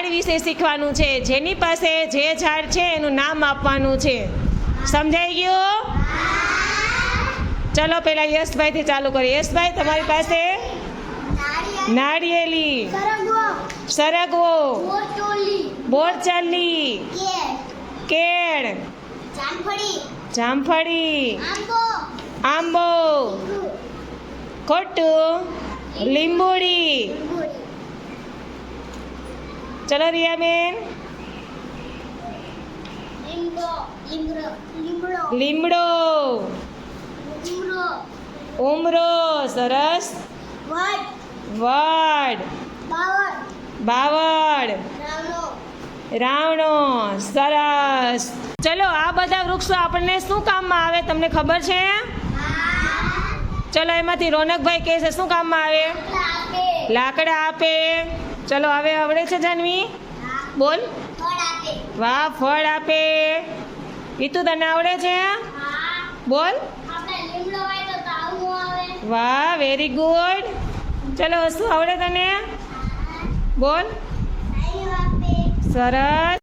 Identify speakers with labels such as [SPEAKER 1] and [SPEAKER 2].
[SPEAKER 1] ઝાડ વિશે શીખવાનું છે. જેની પાસે જે ઝાડ છે એનું નામ આપવાનું છે. સમજાઈ ગયું? ચલો પેલા યશભાઈથી ચાલુ કરીએ. યશભાઈ, તમારી પાસે નાળિયેલી, સરગવો બોરચાલી કેળ, જામફળી, આંબો, ખોટું, લીંબુડી ચલો રિયાબેન લીમડો ઉમરો સરસ. વડ. બાવળ. રાવણો. સરસ. ચલો આ બધા વૃક્ષો આપણને શું કામમાં આવે તમને ખબર છે? ચલો એમાંથી રોનકભાઈ કહે છે શું કામમાં આવે? લાકડા આપે. ચલો હવે આવડે છે જાનવી? બોલ. વાહ ફળ આપે. ઈતુ તને આવડે છે બોલ. વાહ વેરી ગુડ ચલો શું આવડે તને? બોલ. સરસ.